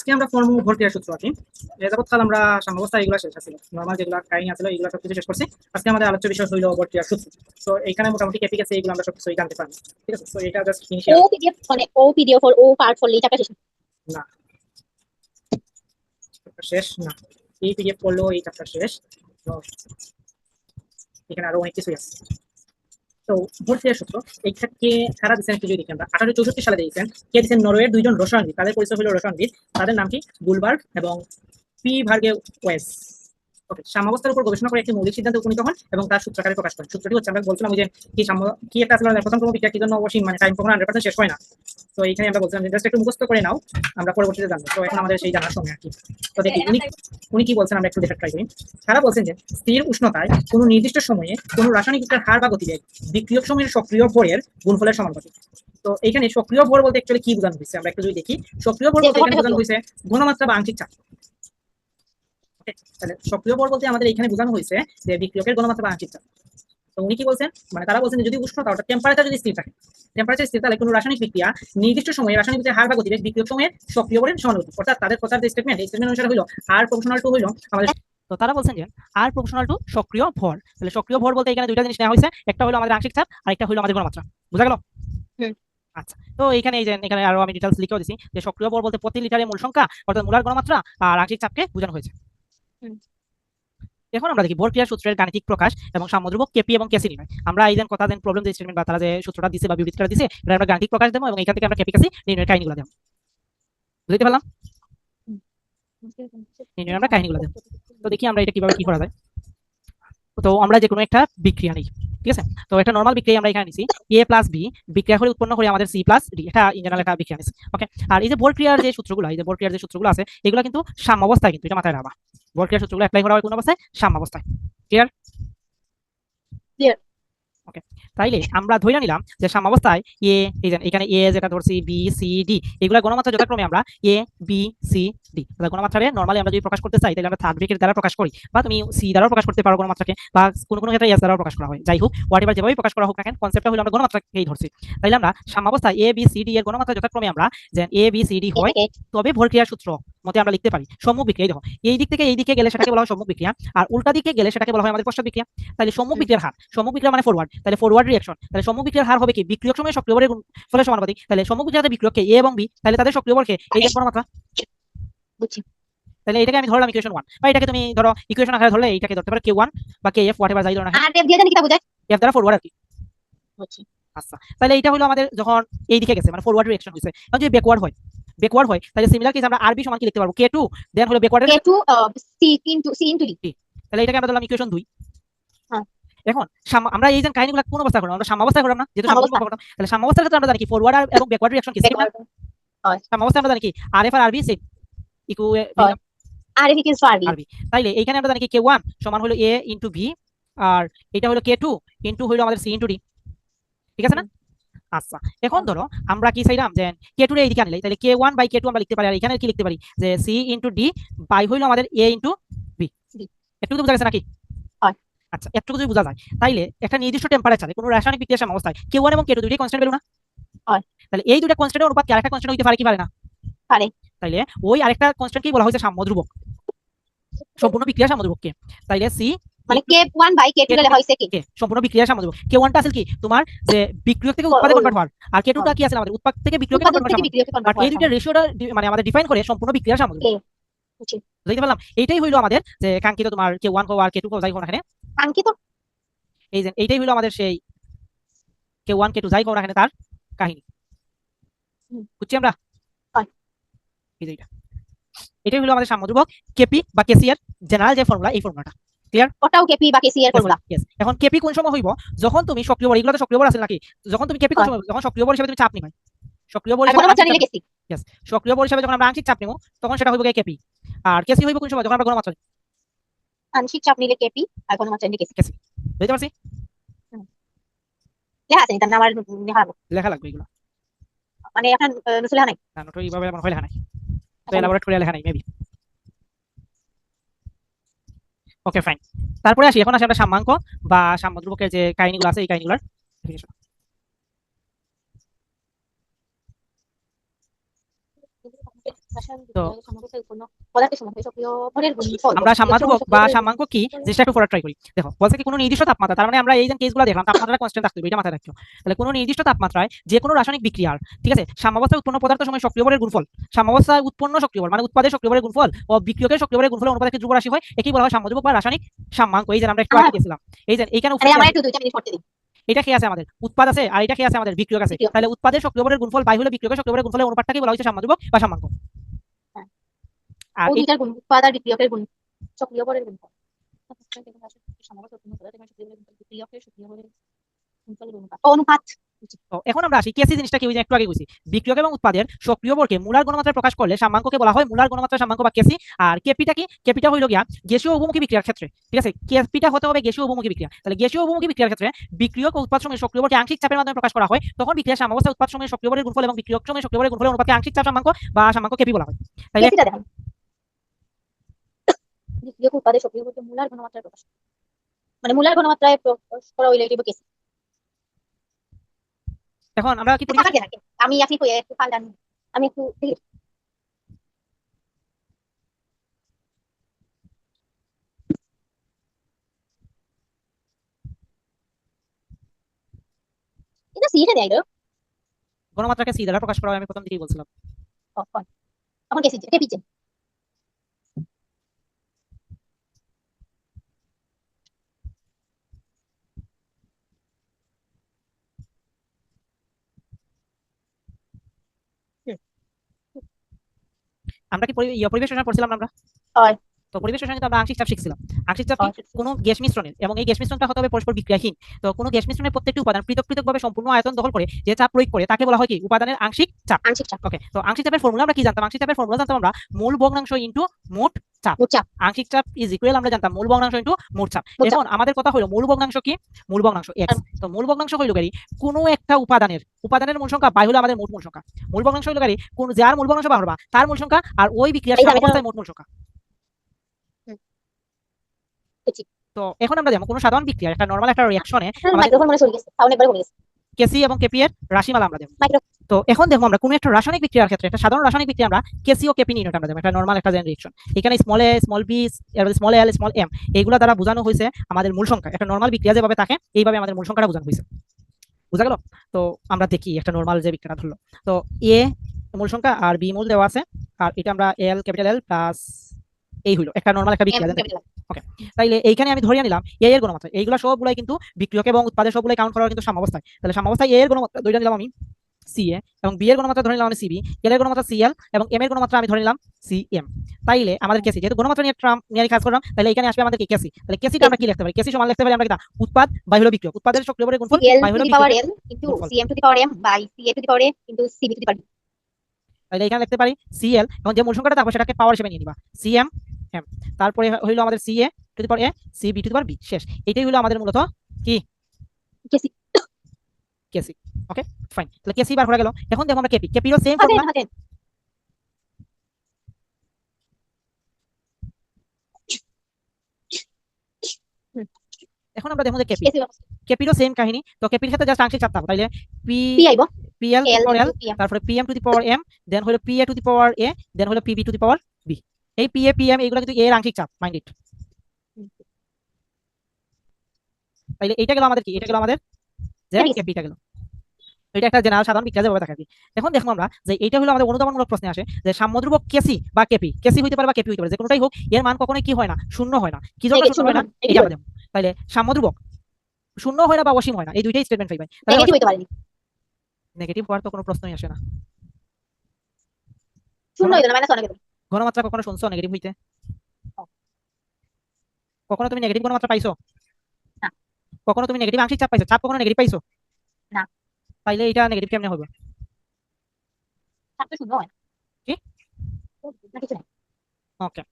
আজকে আমরা ফর্ম ভর্তির সূত্র আছি এ যাবৎকাল আমরা সাম্যাবস্থা এগুলো শেষ আছিল নর্মাল যেগুলো কাহিনী আছিল এগুলো সবকিছু শেষ করছি। আজকে আমাদের আলোচ্য বিষয় হইল ভর্তির সূত্র। তো এখানে মোটামুটি কেপি গেছে এগুলো আমরা সবকিছু জানতে পারি ঠিক আছে? তো এটা জাস্ট ও পিডিএফ মানে ও পিডিএফ ফর ও পার্ট করলে এটা শেষ না। শেষ না এই পিডিএফ করলেও এই চ্যাপ্টার শেষ এখানে আরও অনেক কিছুই আছে। তো ভর্তির সূত্র এইটাকে সারা দিচ্ছেন একটু যদি দেখি আঠারোশো চৌষট্টি সালে দিয়েছেন। কে দিচ্ছেন নরওয়ের দুইজন রসায়নবিদ। তাদের পরিচয় হলো রসায়নবিদ। তাদের নাম কি? গুলবার্গ এবং পি ভার্গে ওয়েস ওকে সাম্যাবস্থার উপর গবেষণা করে একটি মৌলিক সিদ্ধান্তে উপনীত হন এবং তার সূত্রকারে প্রকাশ করেন। সূত্রটি হচ্ছে আমরা বলছিলাম যে কি সাম্য কি একটা আসলে প্রথম ক্রম বিক্রিয়া কি জন্য অবশ্যই মানে টাইম কখনো হান্ড্রেড পার্সেন্ট শেষ হয় না। তো এখানে আমরা বলছিলাম জাস্ট একটু মুখস্থ করে নাও আমরা পরবর্তীতে জানব। তো এখন আমাদের সেই জানার সময় আর কি। তো দেখি উনি উনি কি বলছেন আমরা একটু দেখার ট্রাই করি। তারা বলছেন যে স্থির উষ্ণতায় কোনো নির্দিষ্ট সময়ে কোনো রাসায়নিক বিক্রিয়ার হার বা গতিবেগ বিক্রিয়ক সময়ের সক্রিয় ভরের গুণফলের সমানুপাতিক তো এখানে সক্রিয় ভর বলতে অ্যাকচুয়ালি কি বোঝানো হয়েছে? আমরা একটু যদি দেখি সক্রিয় ভর বলতে এখানে বোঝানো হয়েছে ঘনমাত্রা বা আংশিক চাপ। তাহলে সক্রিয় ভর বলতে আমাদের এখানে বোঝানো হয়েছে যে বিক্রিয়কের ঘনমাত্রা বা আংশিক চাপ তো উনি কি বলছেন? মানে তারা বলছেন যদি উষ্ণতা অর্থাৎ টেম্পারেচার যদি স্থির থাকে টেম্পারেচার স্থির তাহলে কোনো রাসায়নিক বিক্রিয়া নির্দিষ্ট সময়ে রাসায়নিক হার বা গতিবেগ বিক্রিয়ক সময়ের সক্রিয় ভরের সমানুপাতিক অর্থাৎ তাদের কথার যে স্টেটমেন্ট এই স্টেটমেন্ট অনুসারে হলো আর প্রফেশনাল টু হলো আমাদের তো তারা বলছেন যে আর প্রফেশনাল টু সক্রিয় ভর। তাহলে সক্রিয় ভর বলতে এখানে দুইটা জিনিস নেওয়া হয়েছে একটা হলো আমাদের আংশিক চাপ আর একটা হলো আমাদের ঘনমাত্রা বুঝা গেল? আচ্ছা তো এখানে এই যে এখানে আরও আমি ডিটেলস লিখেও দিছি যে সক্রিয় ভর বলতে প্রতি লিটারে মূল সংখ্যা অর্থাৎ মূলার ঘনমাত্রা আর আংশিক চাপকে বোঝানো হয়েছে। এখন আমরা দেখি বোর ক্রিয়া সূত্রের গাণিতিক প্রকাশ এবং সামুদ্রিক কেপি এবং কেসি নির্ণয়। আমরা এই কথা দেন প্রবলেম যে স্টেটমেন্ট বা তারা যে সূত্রটা দিছে বা বিবৃতিটা দিছে, এটা আমরা গাণিতিক প্রকাশ দেবো এবং এখান থেকে আমরা কেপি কেসি নির্ণয়ের কাহিনীগুলো দেবো। বুঝতে পারলাম? নির্ণয় আমরা কাহিনীগুলো দেবো। তো দেখি আমরা এটা কীভাবে কি করা যায়। তো আমরা যে কোনো একটা বিক্রিয়া নিই। ঠিক আছে? তো একটা নর্মাল বিক্রিয়া আমরা এখানে নিছি এ প্লাস বি বিক্রিয়া করে উৎপন্ন করি আমাদের সি প্লাস ডি এটা ইন জেনারেল একটা বিক্রিয়া নিছি ওকে আর এই যে বোর ক্রিয়ার যে সূত্রগুলো, এই যে বোর ক্রিয়ার যে সূত্রগুলো আছে, এগুলো কিন্তু সাম সাম্যাবস্থায় কিন্তু, এটা মাথায় রাখবা। বোর ক্রিয়ার সূত্রগুলো অ্যাপ্লাই করা হয় কোন অবস্থায়? সাম্যাবস্থায় ক্লিয়ার Clear. ওকে তাইলে আমরা ধরে নিলাম যে সাম্যাবস্থায় এ এই যে এখানে এ যেটা ধরছি বি সি ডি এগুলা গণমাত্রা যথাক্রমে আমরা এ বি সি ডি তাহলে গণমাত্রারে নর্মালি আমরা যদি প্রকাশ করতে চাই তাহলে আমরা থার্ড ব্রেকের দ্বারা প্রকাশ করি বা তুমি সি দ্বারাও প্রকাশ করতে পারো গণমাত্রাকে বা কোনো কোনো ক্ষেত্রে এস দ্বারাও প্রকাশ করা হয়। যাই হোক হোয়াট এভার যেভাবে প্রকাশ করা হোক না কেন কনসেপ্টটা হলো আমরা গণমাত্রাকেই ধরছি। তাইলে আমরা সাম্যাবস্থায় এ বি সি ডি এর গণমাত্রা যথাক্রমে আমরা যে এ বি সি ডি হয় তবে ভর ক্রিয়ার সূত্র মতে আমরা লিখতে পারি। সম্মুখ বিক্রিয়া এই দেখো এই দিক থেকে এই দিকে গেলে সেটাকে বলা হয় সম্মুখ বিক্রিয়া আর উল্টা দিকে গেলে সেটাকে বলা হয় আমাদের পশ্চাৎ বিক্রিয়া। তাহলে সম্মুখ বিক্রিয়ার হার সম্মুখ বিক্রিয়া মানে ফরওয়ার্ড তাহলে ফরওয়ার্ড রিঅ্যাকশন তাহলে সম্মুখ বিক্রিয়ার হার হবে কি? বিক্রিয়ক সময় সক্রিয় বলের ফলে সমানুপাতিক। তাহলে সম্মুখ বিক্রিয়াতে বিক্রিয়ককে এ এবং বি তাহলে তাদের সক্রিয় বলকে এই যে মাত্রা। বুঝছি। তাহলে এটাকে আমি ধরলাম ইকুয়েশন ওয়ান বা এটাকে তুমি ধরো ইকুয়েশন আকারে ধরলে এটাকে ধরতে পারো কে ওয়ান বা কে এফ হোয়াট এভার যাই ধরো না আর টেপ দিয়ে জানি কিটা বোঝায়? এফ দ্বারা ফরওয়ার্ড আর কি। বুঝছি। আচ্ছা তাহলে এটা হলো আমাদের যখন এই দিকে গেছে মানে ফরওয়ার্ড রিঅ্যাকশন হয়েছে। এখন যদি ব্যাকওয়ার্ড হয় ব্যাকওয়ার্ড হয় তাহলে সিমিলার কেস আমরা আরবি সমান কি লিখতে পারব? কে টু দেন হলো ব্যাকওয়ার্ডের K two C into C into D তাহলে এটাকে আমরা ধরলাম ইকুয়েশন হ্যাঁ। এখন আমরা এই যে কাহিনীগুলো কোন অবস্থা করলাম আমরা সাম্যাবস্থা করলাম না? যেহেতু সাম্যাবস্থা। করলাম তাহলে সাম্যাবস্থার ক্ষেত্রে আমরা জানি কি ফরওয়ার্ড এবং ব্যাকওয়ার্ড রিঅ্যাকশন কি? সাম্যাবস্থা আমরা জানি কি আর F R RB same ইকু। R F equals to RB RB তাইলে এইখানে আমরা জানি কি কে ওয়ান সমান হলো এ ইন্টু ভি আর এটা হলো কে টু ইন্টু হলো আমাদের সি ইন্টু ডি ঠিক আছে না? আচ্ছা এখন ধরো আমরা কি চাইলাম যে কে টু এইদিকে আনলে তাহলে K one by K two আমরা লিখতে পারি আর এখানে কি লিখতে পারি? যে সি ইন্টু ডি বাই হইল আমাদের এ ইন্টু বি একটু তো বোঝা গেছে নাকি? আচ্ছা একটু যদি বোঝা যায় তাইলে একটা নির্দিষ্ট টেম্পারেচারে কোনো রাসায়নিক বিক্রিয়া অবস্থায় কে ওয়ান এবং কে টু দুইটাই কনস্ট্যান্ট বেরো না? হয়। তাহলে এই দুইটা কনস্ট্যান্টের অনুপাত কি আরেকটা কনস্ট্যান্ট হইতে পারে কি পারে না? পারে। তাইলে ওই আরেকটা কনস্ট্যান্ট কি বলা হয়েছে সাম্যধ্রুবক। সম্পূর্ণ বিক্রিয়া সাম্যধ্রুবক কে তাইলে সি মানে K one by K two লেখা হয়েছে কি? সম্পূর্ণ বিক্রিয়া কে ওয়ানটা কি? তোমার যে বিক্রিয়ক থেকে উৎপাদে ও, ও। কনভার্ট হওয়ার। আর কে টুটা কি আছে আমাদের? উৎপাদ থেকে বিক্রিয়কে কনভার্ট হওয়ার। বিক্রিয়কে বাট কনভার্ট এই দুইটা রেশিওটা মানে আমাদের ডিফাইন করে সম্পূর্ণ বিক্রিয়া। বুঝতে পারলাম? এইটাই হইল আমাদের যে কাঙ্ক্ষিত তোমার কে ওয়ান কো আর কে টু কো যাই এখানে এই যে এইটাই হইল আমাদের সেই কে ওয়ান কে টু যাই এখানে তার কাহিনী। বুঝছি আমরা? এটাই হলো আমাদের কেপি বা জেনারেল যে ফর্মুলা এই ফর্মুলাটা ওটাও কেপি বা কেসি এর ফর্মুলা এখন কেপি কোন সময় হইব? যখন তুমি সক্রিয় বল এগুলো তো সক্রিয় বল আছে নাকি? যখন তুমি কেপি কোন। সময় যখন সক্রিয় বল হিসেবে তুমি চাপ নিবে সক্রিয় বল হিসেবে সক্রিয় বল হিসেবে যখন আমরা আংশিক চাপ নিব তখন সেটা হইব কেপি আর কেসি হইব কোন সময়? যখন আমরা নিব। আংশিক চাপ নিলে কেপি আর ঘনমাত্রা নিলে কেসি বুঝতে পারছি? লেখা আছে তার নাম আর লেখা লাগবে। এগুলো। মানে এখন নসুল লেখা নাই? না নোট এইভাবে আমার লেখা নাই। তো এলাবোরেট করে লেখা নাই মেবি ওকে ফাইন তারপরে আসি, এখন আসি আমরা সাম্যাঙ্ক বা সাম্যধ্রুবকের যে কাহিনীগুলো আছে, এই কাহিনীগুলোর definition। রাসায়নিক তো- বিক্রিয়ায় সাম্যাবস্থায় উৎপন্ন পদার্থের সমন্বয়ে সক্রিয় ভরের গুণফল আমরা সাম্যাধ্রুবক বা সক্রিয় সাম্যাঙ্ক কি জিনিসটা একটু ট্রাই করি। দেখো বলছে কি কোনো নির্দিষ্ট তাপমাত্রা তার মানে আমরা এই যে কেসগুলো দেখলাম তাপমাত্রা কনস্ট্যান্ট থাকতে হবে এটা মাথায় রাখছো তাহলে কোনো নির্দিষ্ট তাপমাত্রায় যে কোনো রাসায়নিক বিক্রিয়ার ঠিক আছে সাম্যাবস্থায় উৎপন্ন পদার্থের সময় সক্রিয় বলের গুণফল সাম্যাবস্থায় উৎপন্ন সক্রিয় বল মানে উৎপাদের সক্রিয় বলের গুণফল ও বিক্রিয়কের সক্রিয় বলের গুণফল অনুপাতে ধ্রুব রাশি হয় একই বলা হয় সাম্যাধ্রুবক বা রাসায়নিক সাম্যাঙ্ক। এই যে আমরা একটু আগে। গেছিলাম এই যে এইখানে এটা কি আছে আমাদের? উৎপাদ আছে আর এটা কি আছে আমাদের? বিক্রিয়ক আছে। তাহলে উৎপাদের সক্রিয় বলের গুণফল বাই হলে বিক্রিয়কের সক্রিয় বলের গুণফলের অনুপাতটাকে বলা বা সাম্যাঙ্ক। গুণ উৎপাদ আর বিক্রিয়কের গুণ সক্রিয় গুণফল অনুপাত। এখন আমরা আসি কেসি জিনিসটা কি ওই যে একটু আগে কইছি বিক্রিয়ক এবং উৎপাদের সক্রিয় বলকে মূলার গণমাত্রায় প্রকাশ করলে সাম্যাঙ্ককে বলা হয় মূলার গণমাত্রা সাম্যাঙ্ক বা কেসি। আর কেপিটা কি? কেপিটা হইল গিয়া গ্যাসীয় বহুমুখী বিক্রিয়ার ক্ষেত্রে। ঠিক আছে? কেপিটা হতে হবে গ্যাসীয় বহুমুখী বিক্রিয়া। তাহলে গ্যাসীয় বহুমুখী বিক্রিয়ার ক্ষেত্রে বিক্রিয়ক উৎপাদ সময়ের সক্রিয় বলকে আংশিক চাপের মাধ্যমে প্রকাশ করা হয়। তখন বিক্রিয়ার সাম্যাবস্থা উৎপাদ সময়ের সক্রিয় বলের গুণফল এবং বিক্রিয়ক সময়ের সক্রিয় বলের গুণফলের অনুপাতকে আংশিক চাপ সাম্যাঙ্ক বা সাম্যাঙ্ক কেপি বলা হয়। তাইলে বিক্রিয়ক উৎপাদের সক্রিয় ভরকে মূলার ঘনমাত্রায় প্রকাশ মানে মূলার ঘনমাত্রায় প্রকাশ করা হইলে এটি কেসি। এখন আমরা কি পরিবেশ থাকে থাকে আমি আপনি একটু পাল্টান আমি একটু এটা সিটে দেয় গণমাত্রাকে সি দ্বারা প্রকাশ করা আমি প্রথম দিকেই বলছিলাম। কে পিছে আমরা কি ইয়ে, পরিবেশ রসায়ন পড়ছিলাম আমরা হয়। তো পরিবেশ রসায়নে তো আমরা আংশিক চাপ শিখছিলাম। আংশিক চাপ? হয়। কোনো গ্যাস মিশ্রণের এবং এই গ্যাস মিশ্রণটা হতে হবে পরস্পর বিক্রিয়াহীন। তো কোনো গ্যাস মিশ্রণের প্রত্যেকটি উপাদান পৃথক পৃথকভাবে সম্পূর্ণ আয়তন দখল করে যে চাপ প্রয়োগ করে তাকে বলা হয় কি? উপাদানের আংশিক চাপ। আংশিক চাপ। ওকে তো আংশিক চাপের ফর্মুলা আমরা কি জানতাম? আংশিক চাপের ফর্মুলা জানতাম আমরা মূল ভগ্নাংশ ইনটু মোট চাপ। আংশিক চাপ ইজ ইকুয়াল আমরা জানতাম মূল ভগ্নাংশ ইনটু মোট চাপ। এখন আমাদের কথা হলো মূল ভগ্নাংশ কি? মূল ভগ্নাংশ এক্স তো মূল ভগ্নাংশ হইল গাড়ি কোনো একটা উপাদানের উপাদানের মূল সংখ্যা বাই হলো আমাদের মোট মূল সংখ্যা। মূল ভগ্নাংশ হইল গাড়ি কোন যার মূল ভগ্নাংশ বাহবা তার মূল সংখ্যা আর ওই বিক্রিয়ার এই যে আমি সাম্যাবস্থায় মোট মূল সংখ্যা। বুঝছি। তো এখন আমরা দেখো কোনো সাধারণ বিক্রিয়া একটা নরমাল একটা রিঅ্যাকশনে আমাদের- মাইক্রোফোন মনে চলে গেছে। সাউন্ড একবার বলে গেছে। কেসি এবং কেপি এর রাশিমালা আমরা দেবো তো এখন আমরা কোনো একটা রাসায়নিক বিক্রিয়ার ক্ষেত্রে একটা সাধারণ রাসায়নিক বিক্রিয়া আমরা কেসি ও কেপি আমরা দেবো একটা নরমাল একটা এখানে small A small B small L small M এইগুলো দ্বারা বোঝানো হয়েছে আমাদের মূল সংখ্যা। একটা নরমাল বিক্রিয়া যেভাবে থাকে এইভাবে আমাদের মূল সংখ্যাটা বোঝানো হয়েছে। বুঝা গেল? তো আমরা দেখি একটা নরমাল যে বিক্রিয়াটা ধরলো। তো এ মূল সংখ্যা আর বি মূল দেওয়া আছে। আর এটা আমরা এল ক্যাপিটাল এল প্লাস এই হইল একটা নরমাল একটা বিক্রিয়া ক্যাপিটাল তাইলে এইখানে আমি ধরিয়ে নিলাম এ এর গুণমাত্রা এইগুলো সবগুলাই কিন্তু বিক্রিয়ক এবং উৎপাদের সবগুলাই কাউন্ট করা কিন্তু সাম্যাবস্থায়। তাহলে সাম্যাবস্থায় এ এর গুণমাত্রা দুইটা নিলাম আমি সি এ এবং বি এর গুণমাত্রা ধরে নিলাম আমি সিবি এল এর গুণমাত্রা সিএল এবং এম এর গুণমাত্রা আমি ধরে নিলাম সিএম তাইলে আমাদের কেসি যেহেতু গুণমাত্রা নিয়ে ট্রাম নিয়ে কাজ করলাম তাহলে এখানে আসবে আমাদের কেসি তাহলে কেসিটা আমরা কি লিখতে পারি? কেসি সমান লিখতে পারি আমরা কি উৎপাদ বাই হলো বিক্রিয়ক। উৎপাদের সক্রিয় বলে গুণফল এল বাই হলো বিক্রিয়ক। L. CM to the power M by CA to the power A into CB to the power তাহলে এখানে লিখতে পারি সিএল এবং যে মূল সংখ্যাটা থাকবে সেটাকে পাওয়ার হিসেবে নিয়ে নিবা। সিএম এম তারপরে হইল আমাদের CA to the power A C B to the power B শেষ। এটাই হলো আমাদের মূলত কি? কেসি কেসি ওকে ফাইন তাহলে কেসি বার হয়ে গেল। এখন দেখো আমরা কেপি কেপিরও সেম ফর্মুলা এখন আমরা দেখো যে কেপি কেসি কেপিরও সেম কাহিনী। তো কেপির ক্ষেত্রে জাস্ট আংশিক চাপ তাইলে পি পি আইবো পিএল এল পাওয়ার এল তারপরে PM to the power M then হলো PA to the power A then হলো PB to the power B এই পিএ পিএম এগুলো কিন্তু এর আংশিক চাপ মাইন্ড ইট তাইলে এইটা গেল আমাদের কি? এটা গেল আমাদের যে এটা? কেপিটা গেল। এটা একটা জেনারেল সাধারণ বিক্রিয়া যেভাবে থাকে এখন দেখো আমরা যে এইটা হলো আমাদের অনুদানমূলক প্রশ্নে আসে যে সাম্যদ্রুবক কেসি বা কেপি কেসি হইতে পারে বা কেপি হইতে পারে যে কোনোটাই হোক এর মান কখনোই কি হয় না শূন্য হয় না। কি জন্য শূন্য হয় না? এটা দেখো সাম্যদ্রুবক শূন্য হয় না বা অসীম হয় না এই দুইটাই স্টেটমেন্ট তাহলে নেগেটিভ হইতে পারেনি নেগেটিভ হওয়ার তো কোনো প্রশ্নই আসে না। শূন্য হইতো না মাইনাস অনেক ঘনমাত্রা কখনো শুনছো নেগেটিভ হইতে? কখনো তুমি নেগেটিভ ঘনমাত্রা পাইছো? না। কখনো তুমি নেগেটিভ আংশিক চাপ পাইছো? চাপ কখনো নেগেটিভ পাইছো? না। তাইলে এটা নেগেটিভ কেমনে হবে? থাকতে শূন্য হয়। কি? ওকে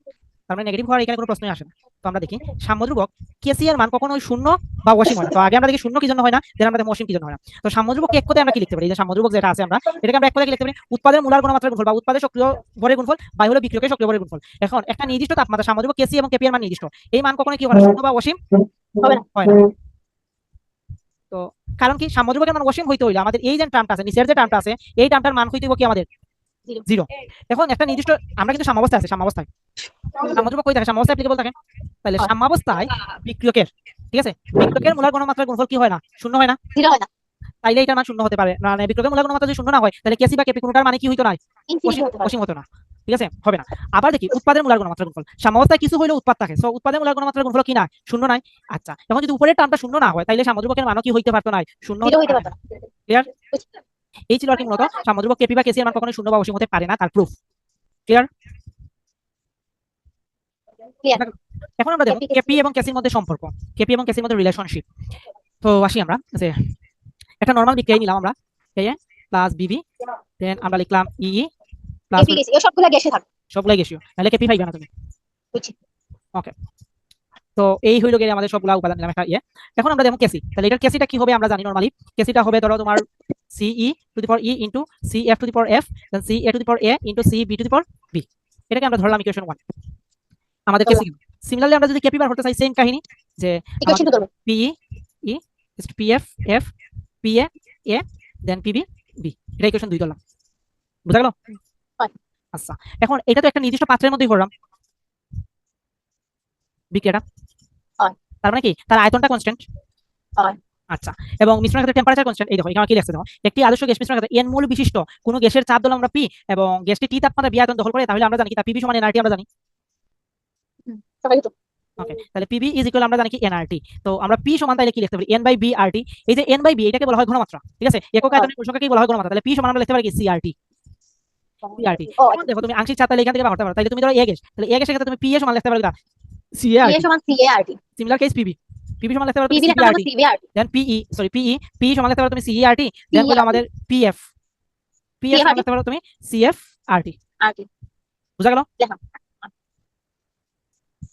তার মানে নেগেটিভ হওয়ার এখানে কোনো প্রশ্নই আসে না। তো আমরা দেখি সাম্যদ্রুবক কেসি এর মান কখনো শূন্য বা অসীম হয় না। তো আগে আমরা দেখি শূন্য কি জন্য হয় না দেন আমরা দেখি অসীম কি জন্য হয় না। তো সাম্যদ্রুবক এক কথায় আমরা কি লিখতে পারি? যে সাম্যদ্রুবক যেটা আছে আমরা, এটাকে আমরা এক কথায় লিখতে পারি? উৎপাদের মূলার গুণমাত্রার গুণফল বা উৎপাদের সক্রিয় ভরের গুণফল বাই হলো বিক্রিয়কের সক্রিয় ভরের গুণফল। এখন একটা নির্দিষ্ট তাপমাত্রা সাম্যদ্রুবক কেসি এবং কেপি মান নির্দিষ্ট। এই মান কখনো কি হয় শূন্য বা অসীম হবে না। হয় না। তো কারণ কি সাম্যদ্রুবকের মান অসীম হইতে হইলে আমাদের এই যে টার্মটা আছে, নিচের যে টার্মটা আছে, এই টার্মটার মান হইতে কি আমাদের. জিরো এখন একটা নির্দিষ্ট আমরা কিন্তু সাম্যাবস্থায় আছে সাম্যাবস্থায়। সাম্যধ্রুবক কই থাকে? সাম্যাবস্থায় অ্যাপ্লিকেবল থাকে? তাহলে সাম্যাবস্থায় বিক্রিয়কের ঠিক আছে? বিক্রিয়কের মূলার গণমাত্রার গুণফল কি হয় না? শূন্য হয় না? জিরো হয় না। তাইলে এটার মান শূন্য হতে পারে। মানে বিক্রিয়কের মূলার গণমাত্রা যদি শূন্য না হয় তাহলে কেসি বা কেপি কোনটার মানে কি হইতো না? অসীম হতে না। ঠিক আছে? হবে না। আবার দেখি উৎপাদের মূলার গুণমাত্রা গুণফল। সাম্যাবস্থায় কিছু হইলে উৎপাদ থাকে। সো উৎপাদের মূলার গুণমাত্রা গুণফল কি না শূন্য নাই। আচ্ছা এখন যদি উপরের টার্মটা শূন্য না হয় তাইলে সামুদ্রিকের মানও কি হইতে পারতো না শূন্য হতে হইতে পারতো না। Clear? এই ছিল আর কি মূলত সামুদ্রিক কেপি বা কেসি এর মান কখনো শূন্য বা অসীম হতে পারে না তার প্রুফ Clear. এখন আমরা দেখো কেপি এবং কেসির মধ্যে সম্পর্ক। কেপি এবং কেসির মধ্যে রিলেশনশিপ তো আসি আমরা যে একটা নর্মাল বিক্রিয়া নিলাম আমরা কে প্লাস বিবি দেন আমরা লিখলাম ই প্লাস কেপি গেছি সবগুলা গ্যাসে থাকে। সবগুলাই গেছিও তাহলে কেপি পাইবে না তুমি। ওকে তো এই হইল গিয়ে আমাদের সবগুলা উপাদান নিলাম একটা ইয়ে এখন আমরা দেখো কেসি তাহলে এটার কেসিটা কি হবে আমরা জানি নরমালি কেসিটা হবে ধরো তোমার CE to the power E into C F to the power F then C A to the power A into C B to the power B এটাকে আমরা ধরলাম ইকুয়েশন ওয়ান আমাদের সিমিলারলি আমরা যদি কেপি বার করতে চাই সেম কাহিনী যে P E just PF F P A A then PB B এটা ইকুয়েশন দুই ধরলাম। বুঝা গেল? আচ্ছা। এখন এটা তো একটা নির্দিষ্ট পাত্রের মধ্যেই করলাম বিক্রিয়াটা। তার মানে কি? তার আয়তনটা কনস্ট্যান্ট হয়। আচ্ছা এবং মিশ্রণের ক্ষেত্রে টেম্পারেচার কনস্ট্যান্ট এই দেখো এখানে কি লিখছে দেখো একটি আদর্শ গ্যাস মিশ্রণের ক্ষেত্রে এন মূল বিশিষ্ট কোনো গ্যাসের চাপ দিলাম আমরা পি এবং গ্যাসটি টি তাপমাত্রা বি আয়তন দখল করে তাহলে আমরা জানি কি তার পিবি সমান এনআরটি আমরা জানি। তো? ওকে তাহলে পিবি ইজ ইকুয়াল আমরা জানি কি এনআরটি তো আমরা পি সমান তাহলে কি লিখতে পারি? এন বাই বি আরটি এই যে এন বাই বি এটাকে বলা হয় ঘনমাত্রা ঠিক আছে? একক আয়তনের সংখ্যাকে বলা হয় ঘনমাত্রা। তাহলে পি সমান আমরা লিখতে পারি কি? সিআরটি সিআরটি এখন দেখো তুমি আংশিক চাপ তাহলে এখান থেকে করতে পারো। তাহলে তুমি ধরো এ গ্যাস তাহলে এ গ্যাসের ক্ষেত্রে তুমি পি এ সমান লিখতে পারো সিআরটি পি সমান CA R T similar case PB PB সমান লিখতে পারো তুমি পিবি লেখা CRT CB R T then PE sorry PE P সমান লিখতে পারো তুমি সিইআরটি দেন হলো আমাদের পিএফ পিএফ সমান লিখতে পারো তুমি সিএফআরটি আর টি বুঝা গেল।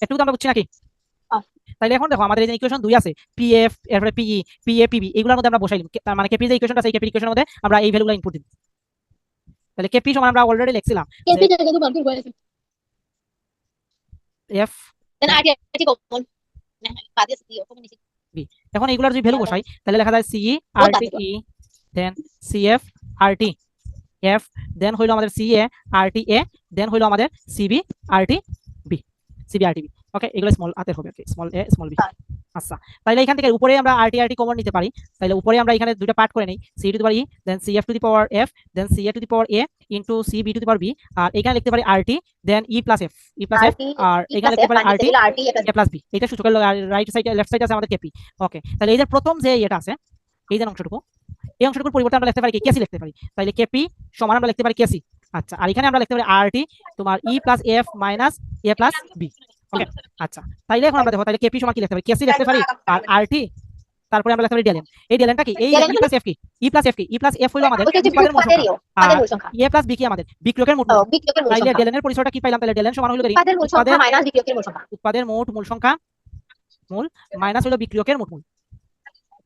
একটু তো আমরা বুঝছি নাকি। তাইলে এখন দেখো আমাদের এই যে ইকুয়েশন দুই আছে পিএফ এরপরে পিই পিএ পিবি এগুলোর মধ্যে আমরা বসাইলাম তার মানে কেপি যে ইকুয়েশন আছে এই কেপি ইকুয়েশনের মধ্যে আমরা এই ভ্যালুগুলো ইনপুট দিই তাহলে কেপি সমান আমরা অলরেডি লিখছিলাম কেপি জায়গা তো বাকি হয়ে গেছে এফ দেন আর টি কমন এখন এইগুলোর যদি ভ্যালু বসাই তাহলে লেখা যায় সিই আর টি ই দেন সিএফ আর টি এফ দেন হইল আমাদের সিএ আর টি এ দেন হইল আমাদের CB R T B CB R T B okay এগুলো স্মল হাতের হবে স্মল এ স্মল বি। আচ্ছা তাহলে এখান থেকে উপরে আমরা আর টি আর টি কমন নিতে পারি। তাহলে উপরে আমরা এখানে দুইটা পার্ট করে নেই। C to the power E then C F to the power F then C A to the power A into C B to the power B আর এখানে লিখতে পারি R T then E plus F E plus F আর এখানে লিখতে পারি R টি এ plus B এটা সূচকের right সাইডে left সাইডে আছে আমাদের কেপি ওকে তাহলে এই যে প্রথম যে এটা আছে এই যে অংশটুকু এই অংশটুকুর পরিবর্তে আমরা লিখতে পারি কি? কেসি লিখতে পারি। তাহলে কেপি সমান আমরা লিখতে পারি কেসি আচ্ছা আর এখানে আমরা লিখতে পারি আর টি তোমার E plus F minus A plus B okay আচ্ছা। তাইলে এখন আমরা দেখো তাইলে কেপি সমান কি লিখতে পারি কেসি লিখতে পারি আর আরটি তারপরে আমরা লিখতে পারি এই ডেলেনটা কি? এই ই প্লাস এফ কি? ই প্লাস এফ কি? ই প্লাস এফ হলো আমাদের উৎপাদের মোট সংখ্যা। আর এ প্লাস বি কি আমাদের? বিক্রয়কের মোট। তাইলে সংখ্যা এর পরিসরটা কি পাইলাম? তাহলে সমান হলো উৎপাদের মূল সংখ্যা মাইনাস বিক্রিয়কের মূল সংখ্যা উৎপাদের মোট মূল সংখ্যা মূল মাইনাস হলো বিক্রিয়কের মোট মূল।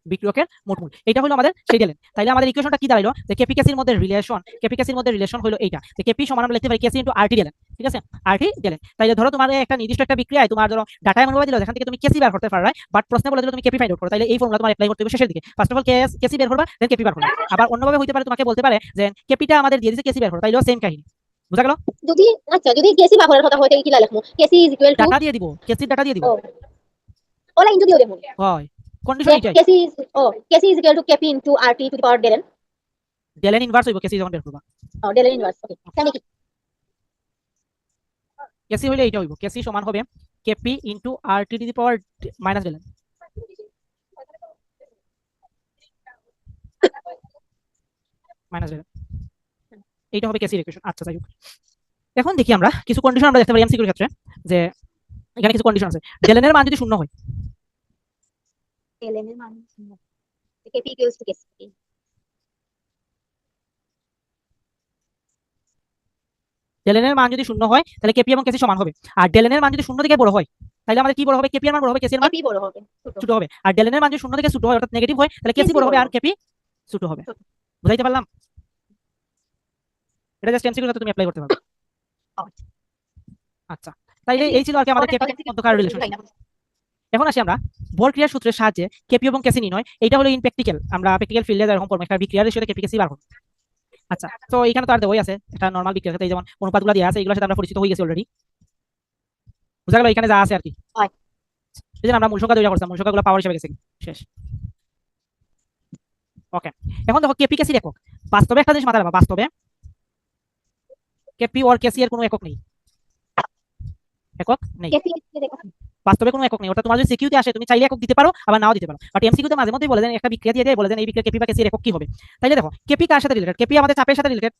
বিক্রিয়কের মোট মূল এটা হলো আমাদের সেই ডেলেন তাইলে আমাদের ইকুয়েশনটা কি দাঁড়াল যে কেপি কেসির মধ্যে রিলেশন কেপি কেসির মধ্যে রিলেশন হলো এইটা। যে কেপি সমান আমরা লিখতে পারি কেসি ইনটু আরটি ডেলেন ঠিক আছে? আরটি ডেলেন তাইলে ধরো তোমার একটা নির্দিষ্ট একটা বিক্রিয়ায় তোমার ধরো ডাটা এমন ভাবে দিল যেখান থেকে তুমি কেসি বের করতে পারবে বাট প্রশ্নে বলে দিল তুমি কেপি ফাইন্ড আউট করো। তাইলে এই ফর্মুলা তোমার অ্যাপ্লাই করতে হবে শেষের দিকে। First of all case KC বের করবা দেন কেপি বের করবা। আবার অন্যভাবে হইতে পারে তোমাকে বলতে পারে যে কেপিটা আমাদের দিয়ে দিয়েছে কেসি বের করো। তাইলেও সেম কাহিনী। বুঝা গেল? যদি আচ্ছা যদি কেসি বাহরের কথা হয় তাহলে কি লিখমু KC is equal to data দিয়ে দিব। কেসি ডাটা দিয়ে দিব। ও। ওলা ইনটু দিও দেখুন হয়। কন্ডিশন এটাই কেসি is O KC is equal to KP into RT to the power delta n delta n inverse হইব কেসি যখন বের করবা ও ডেলেন ইনভার্স ওকে তাহলে কি কেসি হইলে এইটা হইব। কেসি সমান হবে KP into T the power minus delta n minus এইটা হবে কেসির ইকুয়েশন আচ্ছা যাই হোক। এখন দেখি আমরা কিছু কন্ডিশন আমরা দেখতে পারি এমসিকিউর ক্ষেত্রে যে এখানে কিছু কন্ডিশন আছে। ডেলেনের মান যদি শূন্য হয় ডেলেনের মান মান যদি শূন্য হয় তাহলে কেপি এবং কেসি সমান হবে। আর ডেলেনের মান যদি শূন্য থেকে বড় হয় তাহলে আমাদের কি বড় হবে? কেপি এর মান বড় হবে কেসি এর মান বড় হবে ছোট। হবে। আর ডেলেনের মান যদি শূন্য থেকে ছোট হয় অর্থাৎ নেগেটিভ হয় তাহলে কেসি বড় হবে আর কেপি ছোট হবে। বুঝাইতে পারলাম? এটা জাস্ট এমসিকিউ তুমি অ্যাপ্লাই করতে পারবে। আচ্ছা। আচ্ছা। তাইলে এই ছিল আর কি আমাদের কেপি রিলেশন এখন আসি আমরা বল ক্রিয়ার সূত্রের সাহায্যে কেপি এবং কেসি নির্ণয়। এটা হলো ইন প্র্যাকটিক্যাল আমরা প্র্যাকটিক্যাল ফিল্ডে যখন পড়ব একটা বিক্রিয়ার রেশিওতে কেপি কেসি বার করব। আচ্ছা তো এখানে তো আর দেওয়াই আছে। একটা নর্মাল বিক্রিয়ার এই যেমন অনুপাতগুলো দেওয়া আছে এগুলোর সাথে আমরা পরিচিত হয়ে গেছি অলরেডি বুঝা গেল এখানে যা আছে আর কি। হয়। এই জন্য আমরা মূল সংখ্যা তৈরি করছিলাম মূল সংখ্যাগুলো পাওয়ার হিসেবে গেছে। শেষ। ওকে এখন দেখো কেপি কেসির একক। বাস্তবে একটা জিনিস মাথায় রাখবা বাস্তবে কেপি ওর কেসি এর কোনো একক নেই। একক নেই। কেপি দেখো বাস্তবে কোনো একক নেই। ওটা তোমার যদি সিকিউতে আসে তুমি চাইলে একক দিতে পারো আবার নাও দিতে পারো। বাট এমসিকিউতে মাঝে মধ্যেই বলে দেন একটা বিক্রিয়া দিয়ে দেয় বলে দেন এই বিক্রিয়া কেপি বা কেসির একক কি হবে? তাইলে দেখো কেপি কার সাথে রিলেটেড কেপি আমাদের চাপের সাথে রিলেটেড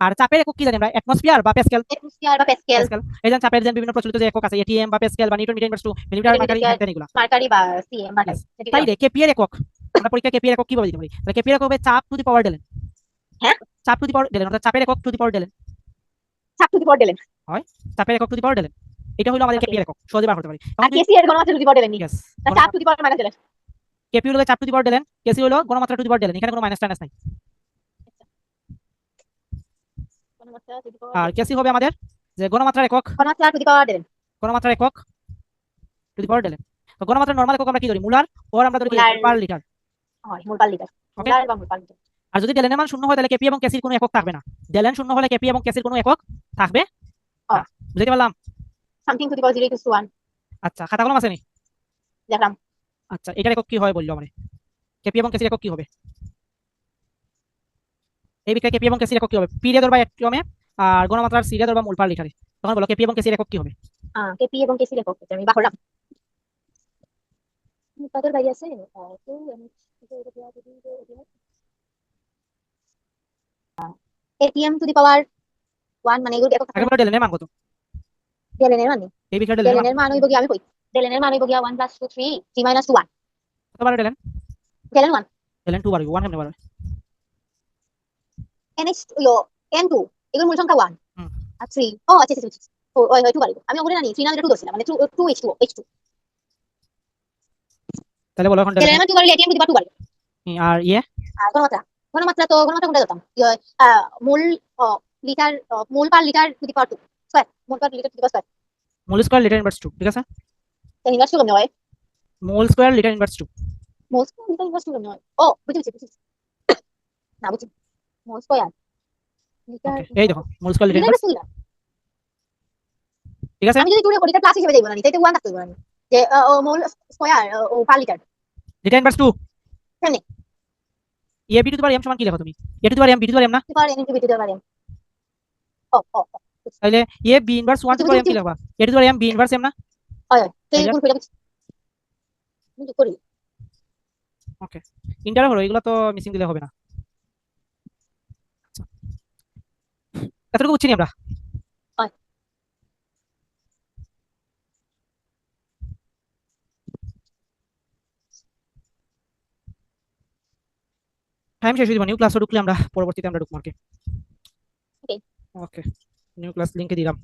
আর চাপের একক কি জানি আমরা? অ্যাটমসফিয়ার বা প্যাসকেল এটমসফিয়ার বা প্যাসকেল এই যে চাপের যে বিভিন্ন প্রচলিত যে একক আছে এটিএম বা প্যাসকেল বা newton metre inverse two millimetre mercury হ্যান মার্কারি বা সিএম মার্কারি তাই রে কেপি এর একক আমরা পরীক্ষা কেপি এর একক দিতে পারি? তাহলে কেপি এর একক হবে চাপ টু দি পাওয়ার ডেলেন হ্যাঁ? চাপ টু দি পাওয়ার ডেলেন অর্থাৎ চাপের একক টু দি পাওয়ার ডেলেন চাপ টু দি পাওয়ার দিলেন চাপের একক টু দি পাওয়ার ডেলেন এটা হলো আমাদের. কেপি একক সহজে বার করতে পারি। আর কেসি এর গণমাত্রা টু দি পাওয়ার দিলেন ইয়েস না চাপ টু দি পাওয়ার মাইনাস দিলেন কেপি হলো চাপ টু দি পাওয়ার ডেলেন কেসি হলো গণমাত্রা টু দি পাওয়ার ডেলেন এখানে কোনো মাইনাস টাইনাস নাই। গণমাত্রা আর কেসি হবে আমাদের যে গণমাত্রার একক। গণমাত্রা টু দি পাওয়ার দিলেন গণমাত্রার একক টু দি পাওয়ার ডেলেন তো গণমাত্রার নরমাল একক আমরা কি ধরি? মুলার ওর আমরা ধরি পার লিটার হয় মোল পার লিটার. মোলার বা মোল পার লিটার আর যদি ডেলেনের মান শূন্য হয় তাহলে কেপি এবং কেসির কোনো একক থাকবে না। ডেলেন শূন্য হলে কেপি এবং কেসির কোনো একক থাকবে. বুঝতে পারলাম? Something to the power zero equals to one আচ্ছা খাতা কলম আছে নি? দেখলাম। আচ্ছা এটার একক কি হয় বলল মানে কেপি এবং কেসির একক কি হবে? এই বিক্রিয়া কেপি এবং কেসির একক কি হবে? পি রে ধরবা একমে আর গণমাত্রার সি রে ধরবা মূল পার লিটারে তখন বলো কেপি এবং কেসির একক কি হবে? কেপি এবং কেসি লেখক আমি বাহরাম তাদের ভাই আছে? ATM to the power one মানে এগুলো একক আগে বলো ডেলেনের মান মানে এই বিক্রিয়া ডেলেনের মান ডেলেনের মান হইব গিয়া আমি কই ডেলেনের মান হইব গিয়া 1 প্লাস 2 3 টি মাইনাস 1 কত বার ডেলেন ডেলেন 1 ডেলেন টু বার ওয়ান কেমনে বার এনএক্স ইয়ো এন2 এগুলো মূল সংখ্যা 1 হুম। আর 3 ও আচ্ছা আচ্ছা ও ওই ওই 2 বাড়িব আমি ওগুলো জানি 3 না 2 ধরছিলাম মানে 2 2 h2 h2 তাহলে বলো এখন ডেলেনের মান 2 বাড়লে এটিএম টু দি পাওয়ার 2 বাড়বে আর ইয়ে আর ঘনমাত্রা ঘনমাত্রা তো ঘনমাত্রা কোনটা দিতাম আহ, mole litre mole per litre to the power 2 square mole per litre to the power square mole square litre inverse two ঠিক আছে? তাই ইনভার্স কেমন হয়? Mole square litre inverse two. Mole square litre inverse কেমন হয়? ও বুঝেছি বুঝেছি না বুঝছি মোল স্কয়ার লিটার এই দেখো mole square litre litre inverse inverse ঠিক আছে? আমি যদি টুরে করি এটা প্লাস হিসেবে দেব না তাইতে 1 থাকতে হবে যে আহ, ও মোল স্কয়ার ও per litre litre inverse two. কেমনে? A B to the power M সমান কি লেখো তুমি? A to the power M B to the power M না? To power N B to the power M ও ও ও, তাহলে A B inverse one to the power M কি লিখবা? A to the M B inverse M না? তো করে। আমি ইন্টার হলো এগুলো তো মিসিং দিলে হবে না। আচ্ছা। এতটুকু বুঝছি আমরা? টাইম শেষ হয়ে যাবে নিউ ক্লাসে ঢুকলে আমরা পরবর্তীতে আমরা ঢুকবো আর কি। ওকে নিউ ক্লাস লিংকে দিলাম